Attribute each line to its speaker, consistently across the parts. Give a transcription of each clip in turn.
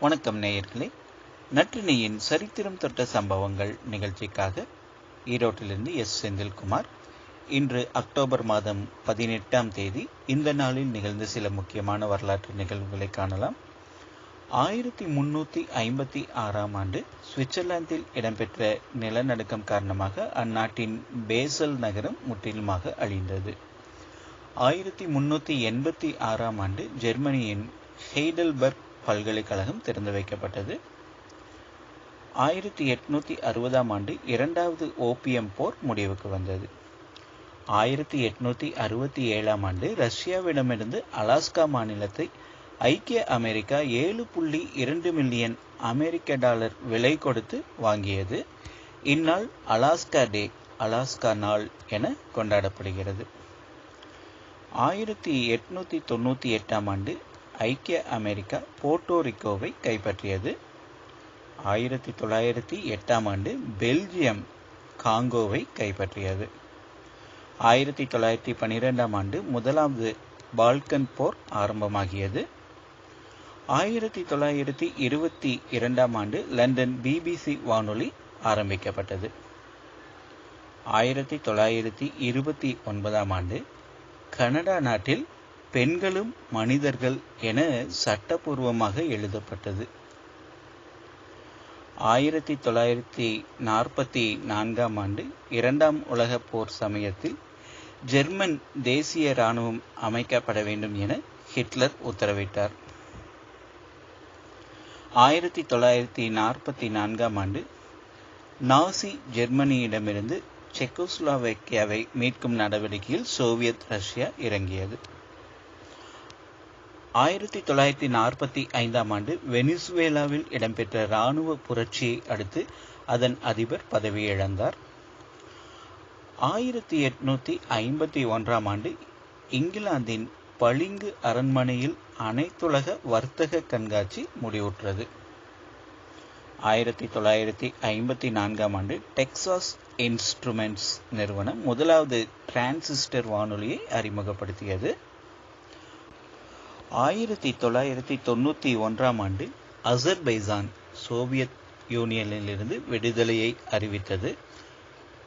Speaker 1: வணக்கம் நேயர்களே. நற்றினியின் சரித்திரம் தொட்ட சம்பவங்கள் நிகழ்ச்சிக்காக ஈரோட்டிலிருந்து எஸ். செந்தில்குமார். இன்று அக்டோபர் மாதம் பதினெட்டாம் தேதி இந்த நாளில் நிகழ்ந்த சில முக்கியமான வரலாற்று நிகழ்வுகளை காணலாம். ஆயிரத்தி முன்னூற்றி ஐம்பத்தி ஆறாம் ஆண்டு சுவிட்சர்லாந்தில் இடம்பெற்ற நிலநடுக்கம் காரணமாக அந்நாட்டின் பேசல் நகரம் முற்றிலுமாக அழிந்தது. ஆயிரத்தி முன்னூற்றி எண்பத்தி ஆறாம் ஆண்டு ஜெர்மனியின் ஹெய்டல்பர்க் பல்கலைக்கழகம் திறந்து வைக்கப்பட்டது. ஆயிரத்தி எட்நூத்தி அறுபதாம் ஆண்டு இரண்டாவது ஓபியம் போர் முடிவுக்கு வந்தது. ஆயிரத்தி எட்நூத்தி அறுபத்தி ஏழாம் ஆண்டு ரஷ்யாவிடமிருந்து அலாஸ்கா மாநிலத்தை ஐக்கிய அமெரிக்கா ஏழு புள்ளி இரண்டு மில்லியன் அமெரிக்க டாலர் விலை கொடுத்து வாங்கியது. இந்நாள் அலாஸ்கா டே அலாஸ்கா நாள் என கொண்டாடப்படுகிறது. ஆயிரத்தி எட்நூத்தி தொண்ணூத்தி எட்டாம் ஆண்டு ஐக்கிய அமெரிக்கா போர்ட்டோரிக்கோவை கைப்பற்றியது. ஆயிரத்தி தொள்ளாயிரத்தி எட்டாம் ஆண்டு பெல்ஜியம் காங்கோவை கைப்பற்றியது. ஆயிரத்தி தொள்ளாயிரத்தி பன்னிரெண்டாம் ஆண்டு முதலாவது பால்கன் போர் ஆரம்பமாகியது. ஆயிரத்தி தொள்ளாயிரத்தி இருபத்தி இரண்டாம் ஆண்டு லண்டன் பிபிசி வானொலி ஆரம்பிக்கப்பட்டது. ஆயிரத்தி தொள்ளாயிரத்தி இருபத்தி ஒன்பதாம் ஆண்டு கனடா நாட்டில் பெண்களும் மனிதர்கள் என சட்டபூர்வமாக எழுதப்பட்டது. ஆயிரத்தி தொள்ளாயிரத்தி நாற்பத்தி நான்காம் ஆண்டு இரண்டாம் உலக போர் சமயத்தில் ஜெர்மன் தேசிய இராணுவம் அமைக்கப்பட வேண்டும் என ஹிட்லர் உத்தரவிட்டார். ஆயிரத்தி தொள்ளாயிரத்தி நாற்பத்தி நான்காம் ஆண்டு நாசி ஜெர்மனியிடமிருந்து செக்கோஸ்லோவேக்கியாவை மீட்கும் நடவடிக்கையில் சோவியத் ரஷ்யா இறங்கியது. ஆயிரத்தி தொள்ளாயிரத்தி நாற்பத்தி ஐந்தாம் ஆண்டு வெனிசுவேலாவில் இடம்பெற்ற இராணுவ புரட்சியை அடுத்து அதன் அதிபர் பதவியிழந்தார் ஆயிரத்தி எட்நூத்தி ஐம்பத்தி ஒன்றாம் ஆண்டு இங்கிலாந்தின் பளிங்கு அரண்மனையில் அனைத்துலக வர்த்தக கண்காட்சி முடிவுற்றது. ஆயிரத்தி தொள்ளாயிரத்தி ஐம்பத்தி நான்காம் ஆண்டு டெக்சாஸ் இன்ஸ்ட்ருமெண்ட்ஸ் நிறுவனம் முதலாவது டிரான்சிஸ்டர் வானொலியை அறிமுகப்படுத்தியது. ஆயிரத்தி தொள்ளாயிரத்தி தொண்ணூற்றி ஒன்றாம் ஆண்டு அசர்பைசான் சோவியத் யூனியனிலிருந்து விடுதலையை அறிவித்தது.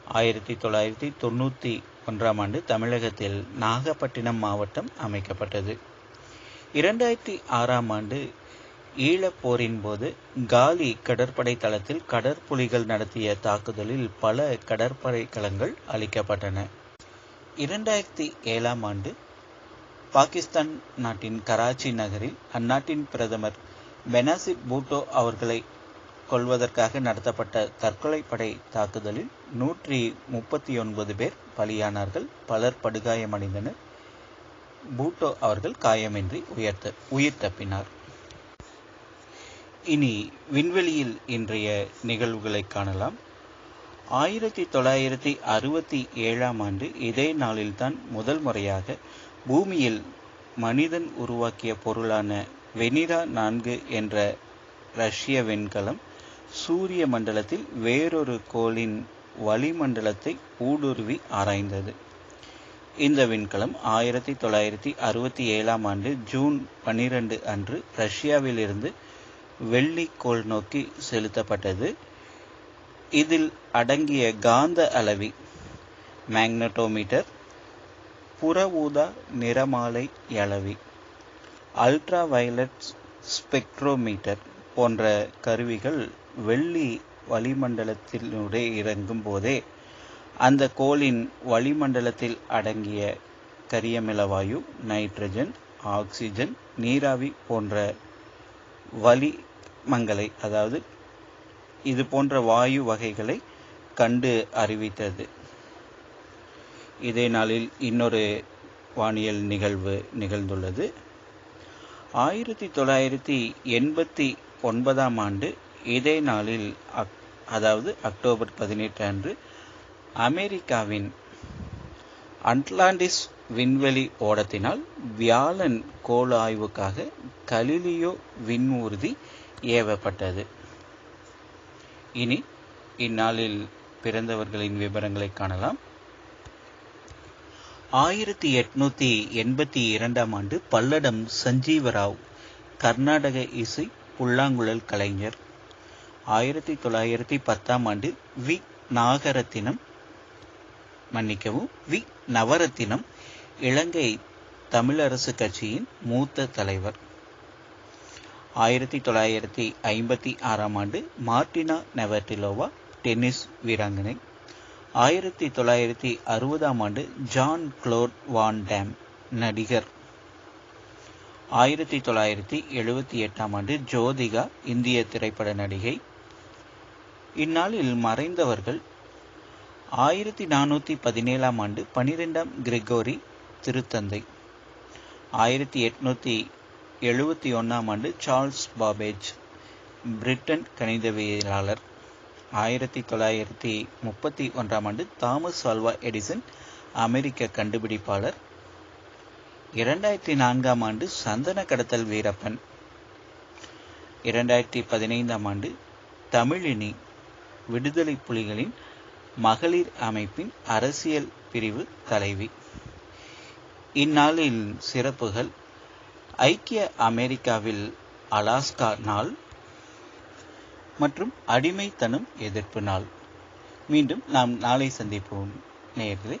Speaker 1: ஆயிரத்தி தொள்ளாயிரத்தி தொண்ணூற்றி ஒன்றாம் ஆண்டு தமிழகத்தில் நாகப்பட்டினம் மாவட்டம் அமைக்கப்பட்டது. இரண்டாயிரத்தி ஆறாம் ஆண்டு ஈழப்போரின் போது காலி கடற்படை தளத்தில் கடற்புலிகள் நடத்திய தாக்குதலில் பல கடற்படை களங்கள் அளிக்கப்பட்டன இரண்டாயிரத்தி ஏழாம் ஆண்டு பாகிஸ்தான் நாட்டின் கராச்சி நகரில் அந்நாட்டின் பிரதமர் பெனாசிர் பூட்டோ அவர்களை கொள்வதற்காக நடத்தப்பட்ட தற்கொலை படை தாக்குதலில் நூற்றி முப்பத்தி ஒன்பது பேர் பலியானார்கள். பலர் படுகாயமடைந்தனர். பூட்டோ அவர்கள் காயமின்றி உயர்த்த உயிர் தப்பினார். இனி விண்வெளியில் இன்றைய நிகழ்வுகளை காணலாம். ஆயிரத்தி தொள்ளாயிரத்தி அறுபத்தி ஏழாம் ஆண்டு இதே நாளில்தான் முதல் முறையாக பூமியில் மனிதன் உருவாக்கிய பொருளான வெனிரா நான்கு என்ற ரஷ்ய விண்கலம் சூரிய மண்டலத்தில் வேறொரு கோளின் வளிமண்டலத்தை ஊடுருவி ஆராய்ந்தது. இந்த விண்கலம் ஆயிரத்தி தொள்ளாயிரத்தி அறுபத்தி ஏழாம் ஆண்டு ஜூன் பனிரெண்டு அன்று ரஷ்யாவிலிருந்து வெள்ளி கோள் நோக்கி செலுத்தப்பட்டது. இதில் அடங்கிய காந்த அளவி மேக்னட்டோமீட்டர் புற ஊதா நிறமாலை அளவி அல்ட்ரா வயலட் ஸ்பெக்ட்ரோமீட்டர் போன்ற கருவிகள் வெள்ளி வளிமண்டலத்தினுடைய இறங்கும் போதே அந்த கோளின் வளிமண்டலத்தில் அடங்கிய கரியமிலவாயு நைட்ரஜன் ஆக்சிஜன் நீராவி போன்ற வளிமங்களை அதாவது இது போன்ற வாயு வகைகளை கண்டு அறிவித்தது. இதே நாளில் இன்னொரு வானியல் நிகழ்வு நிகழ்ந்துள்ளது. ஆயிரத்தி தொள்ளாயிரத்தி எண்பத்தி ஒன்பதாம் ஆண்டு இதே நாளில் அக் அதாவது அக்டோபர் பதினெட்டு அன்று அமெரிக்காவின் அட்லாண்டிஸ் விண்வெளி ஓடத்தினால் வியாழன் கோள் ஆய்வுக்காக கலிலியோ விண்மூர்தி ஏவப்பட்டது. இனி இந்நாளில் பிறந்தவர்களின் விவரங்களை காணலாம். ஆயிரத்தி எட்நூத்தி எண்பத்தி இரண்டாம் ஆண்டு பல்லடம் சஞ்சீவராவ் கர்நாடக இசை புல்லாங்குழல் கலைஞர். ஆயிரத்தி தொள்ளாயிரத்தி பத்தாம் ஆண்டு வி. நாகரத்தினம் மன்னிக்கவும் வி. நவரத்தினம் இலங்கை தமிழரசு கட்சியின் மூத்த தலைவர். ஆயிரத்தி தொள்ளாயிரத்தி ஐம்பத்தி ஆறாம் ஆண்டு மார்டினா நெவர்டிலோவா டென்னிஸ் வீராங்கனை. ஆயிரத்தி தொள்ளாயிரத்தி அறுபதாம் ஆண்டு ஜான் குளோட் வான் டேம் நடிகர். ஆயிரத்தி தொள்ளாயிரத்தி எழுபத்தி எட்டாம் ஆண்டு ஜோதிகா இந்திய திரைப்பட நடிகை. இந்நாளில் மறைந்தவர்கள் ஆயிரத்தி நானூற்றி பதினேழாம் ஆண்டு பனிரெண்டாம் கிரெகோரி திருத்தந்தை. ஆயிரத்தி எட்நூற்றி எழுபத்தி ஒன்றாம் ஆண்டு சார்ல்ஸ் பாபேஜ் பிரிட்டன் கணிதவியலாளர். ஆயிரத்தி தொள்ளாயிரத்தி முப்பத்தி ஒன்றாம் ஆண்டு தாமஸ் ஆல்வா எடிசன் அமெரிக்க கண்டுபிடிப்பாளர். இரண்டாயிரத்தி நான்காம் ஆண்டு சந்தன கடத்தல் வீரப்பன். இரண்டாயிரத்தி பதினைந்தாம் ஆண்டு தமிழினி விடுதலை புலிகளின் மகளிர் அமைப்பின் அரசியல் பிரிவு தலைவி. இந்நாளின் சிறப்புகள் ஐக்கிய அமெரிக்காவில் அலாஸ்கா நாள் மற்றும் அடிமைத்தனம் எதிர்ப்பு நாள். மீண்டும் நாம் நாளை சந்திப்போம். நேயர்களே